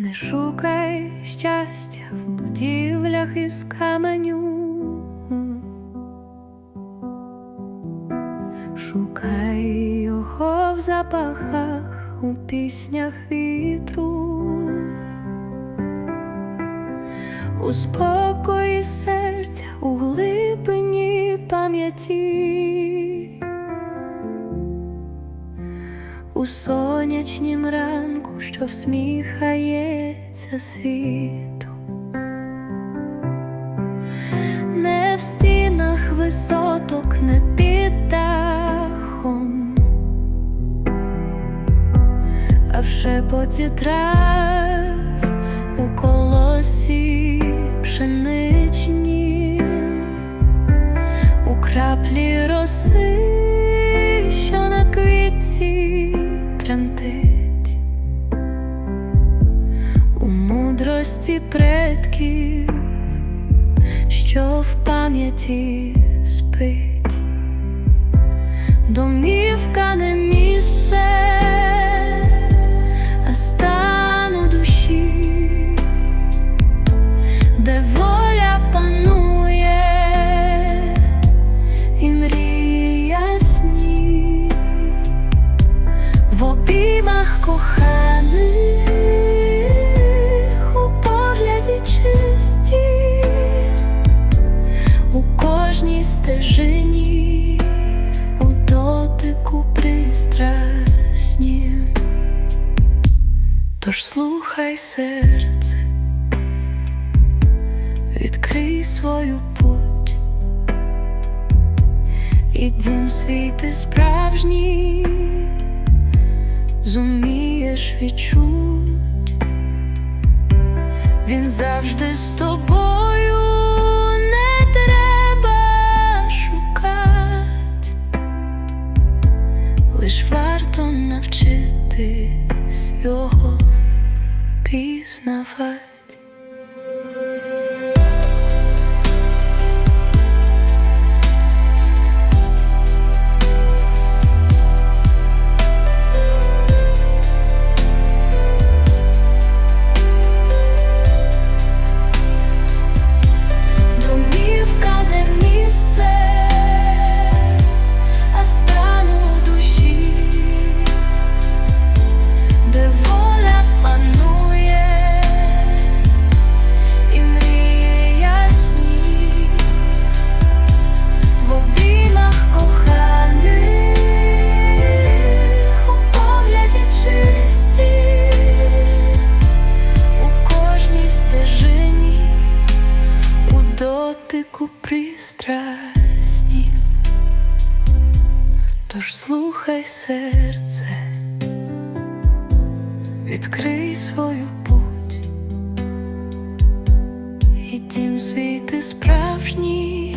Не шукай щастя в будівлях із каменю. Шукай його в запахах, у піснях вітру, у спокої серця, у глибині пам'яті, у сонячнім ранку, що всміхається світу, не в стінах висоток, не під дахом, а в шепоті трав у колосі пшеничнім, у краплі роси, мудрості предків, що в пам'яті спить. Домівка не місце, а душі, де воля панує і мрії ясні, в обіймах коханих, слухай серце, відкрий свою путь, і дім свій ти справжній, зумієш відчуть, він завжди з тобою, не треба шукати, лиш варто навчитись його пізнавати. Домівка дотику пристрасні, тож слухай серце, відкрий свою путь, і тім свій ти справжній,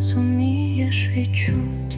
сумієш відчуть.